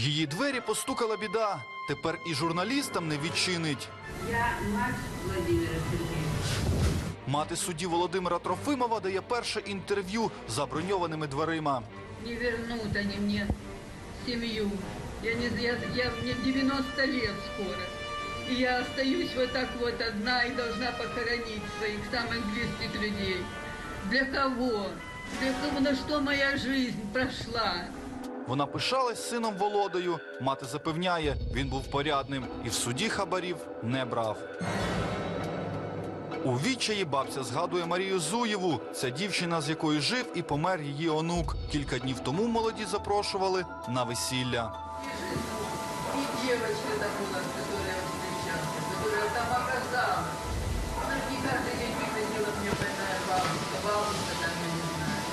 В її двері постукала біда. Тепер і журналістам не відчинить. Я мать Владимира Сергеевича. Мати судді Володимира Трофимова дає перше інтерв'ю за броньованими дверима. Не вернут они мне семью. Я не, я, я, мне 90 лет скоро. И я остаюсь вот так вот одна и должна похоронить своих самых близких людей. Для кого? Для кого? На что моя жизнь прошла? Вона пишалась сином Володою. Мати запевняє, він був порядним і в суді хабарів не брав. У відчаї бабця згадує Марію Зуєву. Це дівчина, з якою жив і помер її онук. Кілька днів тому молоді запрошували на весілля. И девочка та была, с которой я встречался, которая там оказалась. Она же не каждый день приходила мне больная бабушка, бабушка там, я не знаю.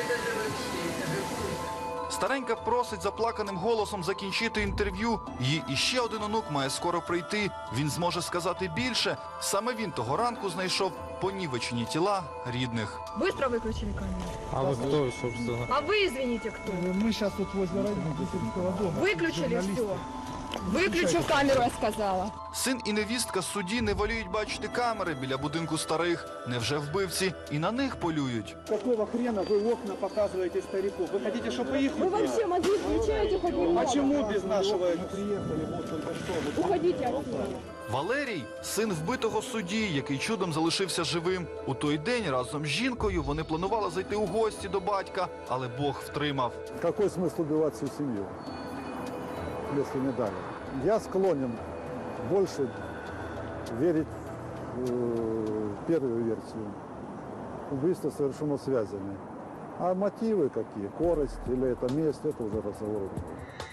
Это же вообще, это же круто. Старенька просить заплаканим голосом закінчити інтерв'ю. Її іще один онук має скоро прийти. Він зможе сказати більше. Саме він того ранку знайшов понівечені тіла рідних. Быстро выключили камеру. А вы кто, собственно? А вы, извините, кто? Мы сейчас тут возле родительского дома. Выключили Журналисты. все. Выключил камеру, я сказала. Син і невістка судді не воліють бачити камери біля будинку старих. Невже вбивці і на них полюють? Какого хрена вы окна показываете старику? Вы хотите, чтобы их Вы вообще мозги включаете хоть немного? Почему без нашего? Мы приехали вот только что. Уходите отсюда. Валерій син вбитого судді, який чудом залишився живим. У той день разом з жінкою вони планували зайти у гості до батька, але Бог втримав. Какой смысл убивать всю семью, если не дали? Я склонен больше верить в э, первую версию. Убийство совершено связями. А мотивы какие? Корость или это месть, это уже разговор.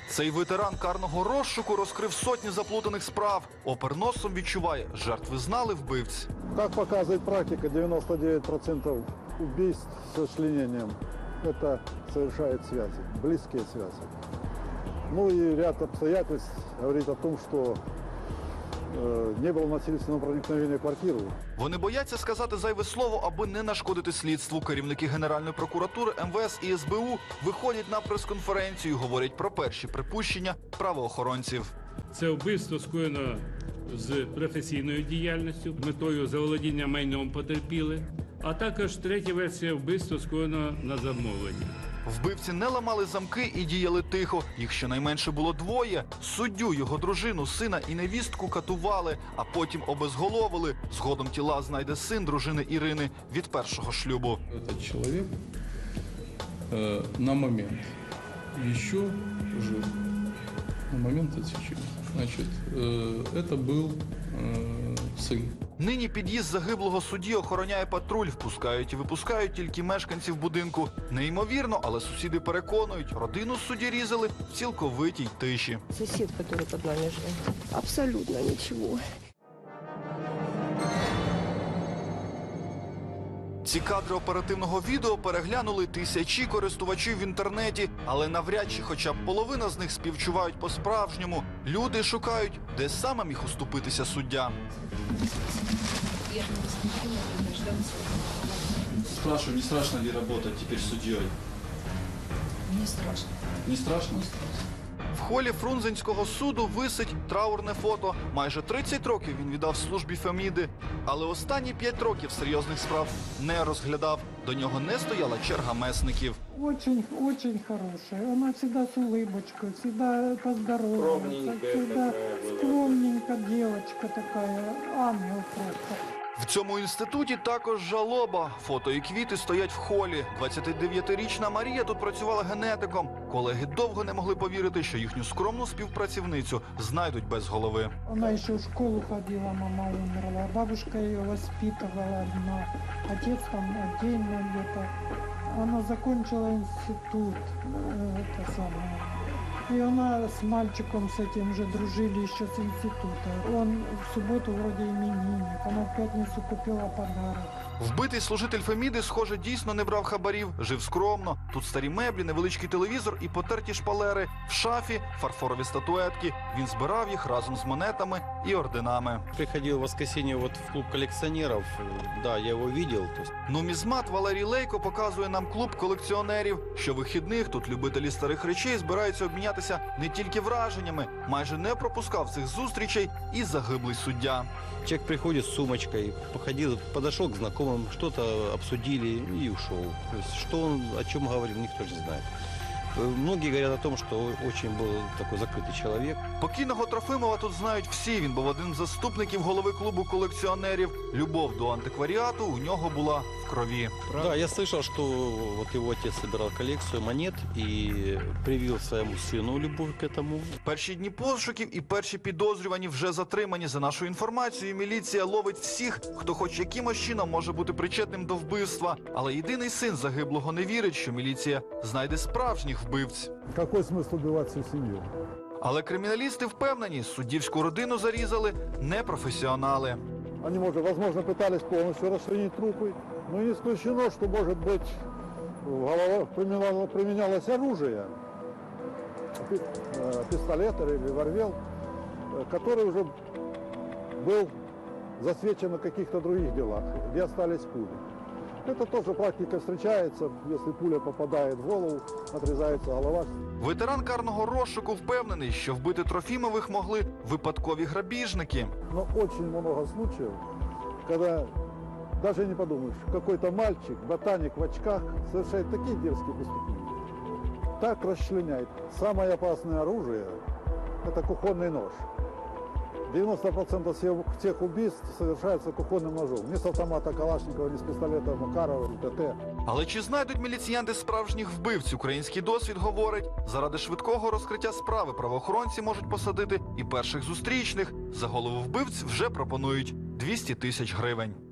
Цей ветеран карного розшуку розкрив сотні заплутаних справ. Опер носом відчуває, жертви знали вбивць. Как показывает практика, 99% убийств с членением это совершает связи, близкие связи. Ну и ряд обстоятельств говорит о том, что э, не было насильственного проникновения в квартиру. Вони бояться сказати зайве слово, аби не нашкодити слідству. Керівники Генеральної прокуратури, МВС і СБУ виходять на прес-конференцію, і говорять про перші припущення правоохоронців. Це вбивство скоєно з професійною діяльністю, метою заволодіння майном потерпіли, а також третя версія вбивства скоєно на замовлення. Вбивці не ламали замки і діяли тихо. Їх щонайменше було двоє. Суддю, його дружину, сина і невістку катували, а потім обезголовили. Згодом тіла знайде син дружини Ірини від першого шлюбу. Этот человек э, на момент еще жив. На момент отсечения. Значит, э, это был э, сын. Нині під'їзд загиблого судді охороняє патруль, впускають і випускають тільки мешканців будинку. Неймовірно, але сусіди переконують, родину судді різали в цілковитій тиші. Сусід, який під нами живе, Абсолютно ничего. Ці кадри оперативного відео переглянули тисячі користувачів в інтернеті, але навряд чи хоча б половина з них співчувають по-справжньому. Люди шукають, де саме міг уступитися суддя. Спрашиваю, не страшно ли работать теперь судьей? Не страшно. Не страшно? В холі Фрунзенського суду висить траурне фото. Майже 30 років він віддав службі Феміди, але останні 5 років серйозних справ не розглядав. До нього не стояла черга месників. Очень, очень хорошая. Она всегда с улыбочкой, всегда поздоровается, всегда скромненькая девочка такая, ангел просто. В цьому інституті також жалоба. Фото і квіти стоять в холі. 29-річна Марія тут працювала генетиком. Колеги довго не могли повірити, що їхню скромну співпрацівницю знайдуть без голови. Она еще в школу ходила, мама умерла. Бабушка ее воспитывала одна. Отец там отдельно где-то. Она закончила институт, э, это самое. И она с мальчиком с этим же дружили еще с института. Он в субботу вроде именинник. Она в пятницу купила подарок. Вбитий служитель Феміди, схоже, дійсно не брав хабарів, жив скромно. Тут старі меблі, невеличкий телевізор і потерті шпалери. В шафі фарфорові статуетки. Він збирав їх разом з монетами і орденами. Приходил в воскресенье вот в клуб коллекционеров. Да, я. То есть Нумізмат Валерій Лейко показує нам клуб колекціонерів. Щовихідних тут любителі старих речей збираються обмінятися не тільки враженнями. Майже не пропускав цих зустрічей і загиблий суддя. человек приходит с сумочкой, походил, подошел к знакомым, что-то обсудили и ушел. То есть что он о чем говорил, никто не знает. Э, Многие говорят о том, что очень был такой закрытый человек. Покійного Трофимова тут знають всі. Він був одним з заступників голови клубу колекціонерів. Любов до антикваріату у нього була в крові. Да, я слышал, что вот его отец собирал коллекцию монет и привил своему сыну любовь к этому. Перші дні пошуків і перші підозрювані вже затримані. За нашою інформацією, міліція ловить всіх, хто хоч якимось чином може бути причетним до вбивства. Але єдиний син загиблого не вірить, що міліція знайде справжніх вбивць. Какой смысл убивать всю семью? Але криміналісти впевнені, суддівську родину зарізали непрофесіонали. Они, может, возможно, пытались полностью расчленить трупы, но не исключено, что, может быть, в головах применяло- применялось оружие, э, пистолет или револьвер, э, который уже был засвечен на каких-то других делах, где остались пули. Это тоже практика встречается, если пуля попадает в голову, отрезается голова, Ветеран карного розшуку впевнений, що вбити Трофімових могли випадкові грабіжники. Но очень много случаев, когда даже не подумаешь, какой-то мальчик, ботаник в очках совершает такие дерзкие преступления. Так расчленяет. Самое опасное оружие – это кухонный нож. 90% всех, убийств совершается кухонным ножом. Ни с автомата Калашникова, ни с пистолета Макарова, ТТ. Але чи знайдуть міліціянти справжніх вбивць? Український досвід говорить, заради швидкого розкриття справи правоохоронці можуть посадити і перших зустрічних. За голову вбивць вже пропонують 200 тисяч гривень.